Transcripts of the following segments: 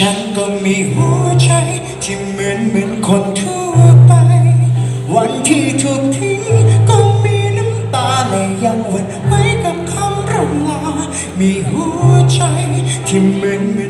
ฉันก็มีหัวใจที่เหมือนเหมือนคนทั่วไป วันที่ถูกทิ้งก็มีน้ำตาและยังหวั่นไหวกับคำรำลา มีหัวใจที่เหมือนเหมือน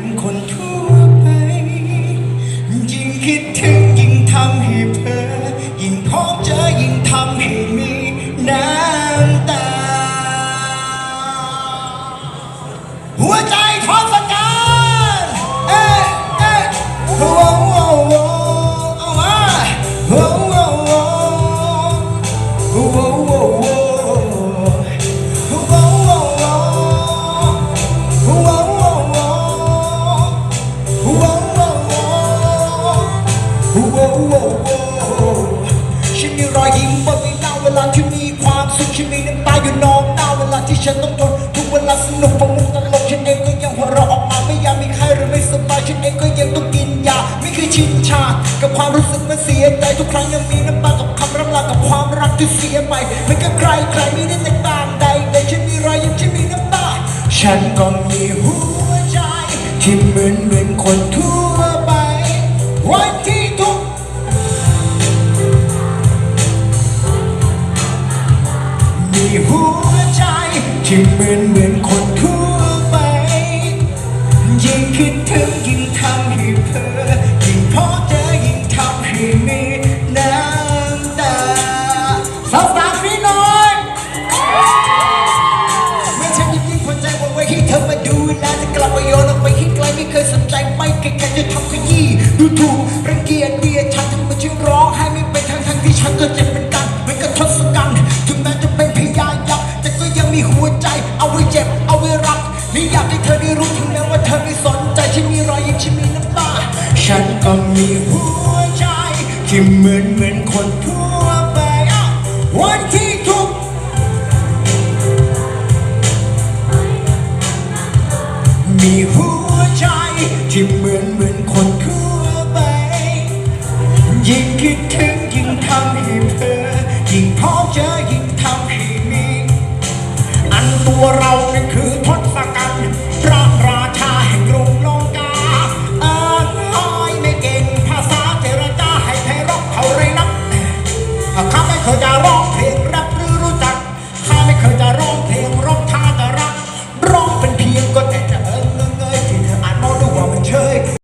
ฉันมีรอยยิ้มบนใบหน้าเวลาที่มีความสุขฉันมีน้ำตาอยู่นองหน้าเวลาที่ฉันต้องทนทุกเวลาสนุกประมุขตลกฉันเองก็ยังหัวเราะออกมาไม่อยากมีใครหรือไม่สบายฉันเองก็ยังต้องกินยาไม่เคยชินชา กับความรู้สึกมันเสียใจทุกครั้งยังมีน้ำตากับคำรำลากับความรัก ที่เสียไปไม่กับใครใครไม่ได้แตกต่างใดแต่ฉันมีรอยยิ้มฉันมีน้ำตา ฉันก็มีหัวใจ ที่เหมือนเหมือนคนทั่วไปวันที่ทุกมีหัวใจที่เหมือนเหมือนคนทั่วไปยิ่งคิดถึงยิ่งทำให้เพ้อ ไม่เคยสนใจไม่เคยจะทำขยี้ดูถูกรังเกียจเบียดฉันทำมาฉันร้องไห้ไม่เป็นทางทางที่ฉันก็เจ็บเป็นกันมันก็ทศกัณฐ์ถึงแม้จะเป็นพยายักษ์แต่ก็ยังมีหัวใจ เอาไว้เจ็บ เอาไว้รักนี่อยากให้เธอได้รู้ถึงแม้ว่าเธอไม่สนใจฉันมีรอยยิ้มฉันมีน้ำตาฉันก็มีหัวใจ ที่เหมือนเหมือนคนทั่วไปวันที่ ที่เหมือนเหมือนคนทั่วไป ยิ่งคิดถึงยิ่งทำให้เธอยิ่งพอเจอยิ่งทำให้มี อันตัวเรานั่นคือทศกัณฐ์พระราชาแห่งกรุงลงกาอ้าน้อยไม่เก่งภาษาเจรจาให้ไพเราะเท่าไรนักข้าไม่เคยจะร้อง